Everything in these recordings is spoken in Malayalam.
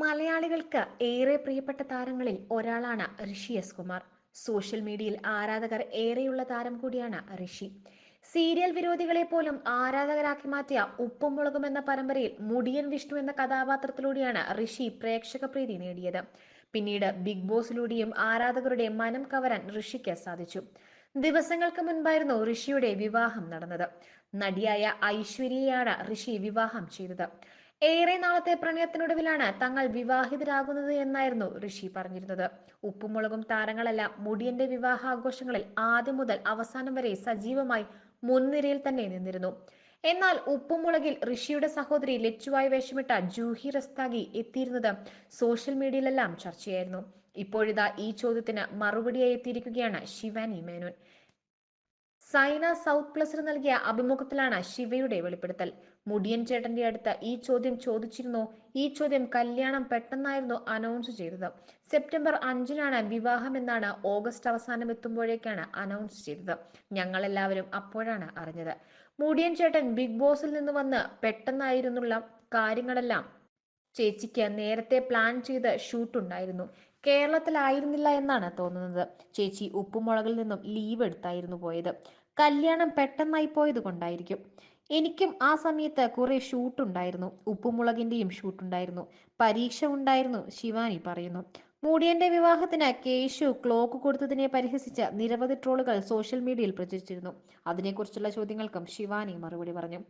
മലയാളികൾക്ക് ഏറെ പ്രിയപ്പെട്ട താരങ്ങളിൽ ഒരാളാണ് ഋഷി എസ് കുമാർ. സോഷ്യൽ മീഡിയയിൽ ആരാധകർ ഏറെയുള്ള താരം കൂടിയാണ് ഋഷി. സീരിയൽ വിരോധികളെ പോലും ആരാധകരാക്കി മാറ്റിയ ഉപ്പും മുളകും എന്ന പരമ്പരയിൽ മുടിയൻ വിഷ്ണു എന്ന കഥാപാത്രത്തിലൂടെയാണ് ഋഷി പ്രേക്ഷക പ്രീതി നേടിയത്. പിന്നീട് ബിഗ് ബോസിലൂടെയും ആരാധകരുടെ മനം കവരാൻ ഋഷിക്ക് സാധിച്ചു. ദിവസങ്ങൾക്ക് മുൻപായിരുന്നു ഋഷിയുടെ വിവാഹം നടന്നത്. നടിയായ ഐശ്വര്യയാണ് ഋഷി വിവാഹം ചെയ്തത്. ഏറെ നാളത്തെ പ്രണയത്തിനൊടുവിലാണ് തങ്ങൾ വിവാഹിതരാകുന്നത് എന്നായിരുന്നു ഋഷി പറഞ്ഞിരുന്നത്. ഉപ്പുമുളകും താരങ്ങളെല്ലാം മുടിയന്റെ വിവാഹാഘോഷങ്ങളിൽ ആദ്യം മുതൽ അവസാനം വരെ സജീവമായി മുൻനിരയിൽ തന്നെ നിന്നിരുന്നു. എന്നാൽ ഉപ്പുമുളകിൽ ഋഷിയുടെ സഹോദരി ലച്ചുവായി വേഷമിട്ട ജൂഹി റസ്താഗി എത്തിയിരുന്നത് സോഷ്യൽ മീഡിയയിലെല്ലാം ചർച്ചയായിരുന്നു. ഇപ്പോഴിതാ ഈ ചോദ്യത്തിന് മറുപടിയായി എത്തിയിരിക്കുകയാണ് ശിവാനി മേനോൻ. സൈന സൗത്ത് പ്ലസിന് നൽകിയ അഭിമുഖത്തിലാണ് ശിവയുടെ വെളിപ്പെടുത്തൽ. മുടിയൻ ചേട്ടന്റെ അടുത്ത് ഈ ചോദ്യം ചോദിച്ചിരുന്നു. ഈ ചോദ്യം കല്യാണം പെട്ടെന്നായിരുന്നു അനൗൺസ് ചെയ്തത്. സെപ്റ്റംബർ അഞ്ചിനാണ് വിവാഹം എന്നാണ് ഓഗസ്റ്റ് അവസാനം എത്തുമ്പോഴേക്കാണ് അനൗൺസ് ചെയ്തത്. ഞങ്ങളെല്ലാവരും അപ്പോഴാണ് അറിഞ്ഞത്. മുടിയൻ ചേട്ടൻ ബിഗ് ബോസിൽ നിന്ന് വന്ന് പെട്ടെന്നായിരുന്നുള്ള കാര്യങ്ങളെല്ലാം ചേച്ചിക്ക് നേരത്തെ പ്ലാൻ ചെയ്ത ഷൂട്ട് ഉണ്ടായിരുന്നു. കേരളത്തിലായിരുന്നില്ല എന്നാണ് തോന്നുന്നത്. ചേച്ചി ഉപ്പുമുളകിൽ നിന്നും ലീവ് എടുത്തായിരുന്നു പോയത്. കല്യാണം പെട്ടെന്നായി പോയത് കൊണ്ടായിരിക്കും എനിക്കും ആ സമയത്ത് കുറെ ഷൂട്ട് ഉണ്ടായിരുന്നു. ഉപ്പുമുളകിന്റെയും ഷൂട്ട് ഉണ്ടായിരുന്നു. പരീക്ഷ ഉണ്ടായിരുന്നു ശിവാനി പറയുന്നു. മൂടിയന്റെ വിവാഹത്തിന് കേശു ക്ലോക്ക് കൊടുത്തതിനെ പരിഹസിച്ച നിരവധി ട്രോളുകൾ സോഷ്യൽ മീഡിയയിൽ പ്രചരിച്ചിരുന്നു. അതിനെക്കുറിച്ചുള്ള ചോദ്യങ്ങൾക്കും ശിവാനി മറുപടി പറഞ്ഞു.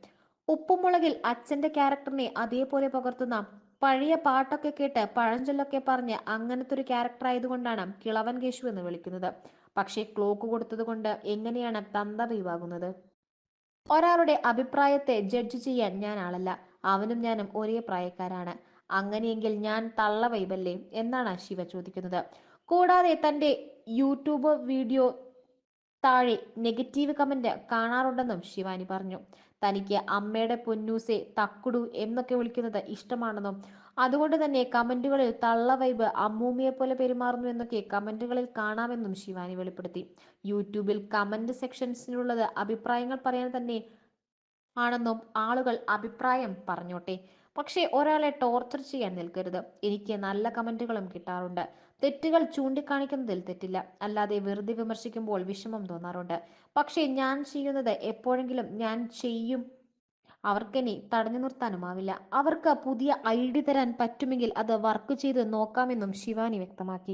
ഉപ്പുമുളകിൽ അച്ഛന്റെ ക്യാരക്ടറിനെ അതേപോലെ പകർത്തുന്ന പഴയ പാട്ടൊക്കെ കേട്ട് പഴഞ്ചൊല്ലൊക്കെ പറഞ്ഞ് അങ്ങനത്തെ ഒരു ക്യാരക്ടർ ആയതുകൊണ്ടാണ് കിളവൻ കേശു എന്ന് വിളിക്കുന്നത്. പക്ഷേ ക്ലോക്ക് കൊടുത്തത് കൊണ്ട് എങ്ങനെയാണ് തന്ത വീവാകുന്നത് ഒരാളുടെ അഭിപ്രായത്തെ ജഡ്ജ് ചെയ്യാൻ ഞാൻ ആളല്ല. അവനും ഞാനും ഒരേ പ്രായക്കാരാണ്. അങ്ങനെയെങ്കിൽ ഞാൻ തള്ള വൈബല്ലേ എന്നാണ് ശിവ ചോദിക്കുന്നത്. കൂടാതെ തന്റെ യൂട്യൂബ് വീഡിയോ താഴെ നെഗറ്റീവ് കമന്റ് കാണാറുണ്ടെന്നും ശിവാനി പറഞ്ഞു. തനിക്ക് അമ്മയുടെ പൊന്നൂസെ തക്കുടു എന്നൊക്കെ വിളിക്കുന്നത് ഇഷ്ടമാണെന്നും അതുകൊണ്ട് തന്നെ കമന്റുകളിൽ തള്ള വൈബ് അമ്മൂമ്മയെ പോലെ പെരുമാറുന്നു എന്നൊക്കെ കമന്റുകളിൽ കാണാമെന്നും ശിവാനി വെളിപ്പെടുത്തി. യൂട്യൂബിൽ കമന്റ് സെക്ഷൻസിനുള്ളത് അഭിപ്രായങ്ങൾ പറയാൻ തന്നെ ആണെന്നും ആളുകൾ അഭിപ്രായം പറഞ്ഞോട്ടെ. പക്ഷേ ഒരാളെ ടോർച്ചർ ചെയ്യാൻ നിൽക്കരുത്. എനിക്ക് നല്ല കമന്റുകളും കിട്ടാറുണ്ട്. തെറ്റുകൾ ചൂണ്ടിക്കാണിക്കുന്നതിൽ തെറ്റില്ല. അല്ലാതെ വെറുതെ വിമർശിക്കുമ്പോൾ വിഷമം തോന്നാറുണ്ട്. പക്ഷേ ഞാൻ ചെയ്യുന്നത് എപ്പോഴെങ്കിലും ഞാൻ ചെയ്യും. അവർക്കെന്നെ തടഞ്ഞു നിർത്താനുമാവില്ല. അവർക്ക് പുതിയ ഐഡി തരാൻ പറ്റുമെങ്കിൽ അത് വർക്ക് ചെയ്ത് നോക്കാമെന്നും ശിവാനി വ്യക്തമാക്കി.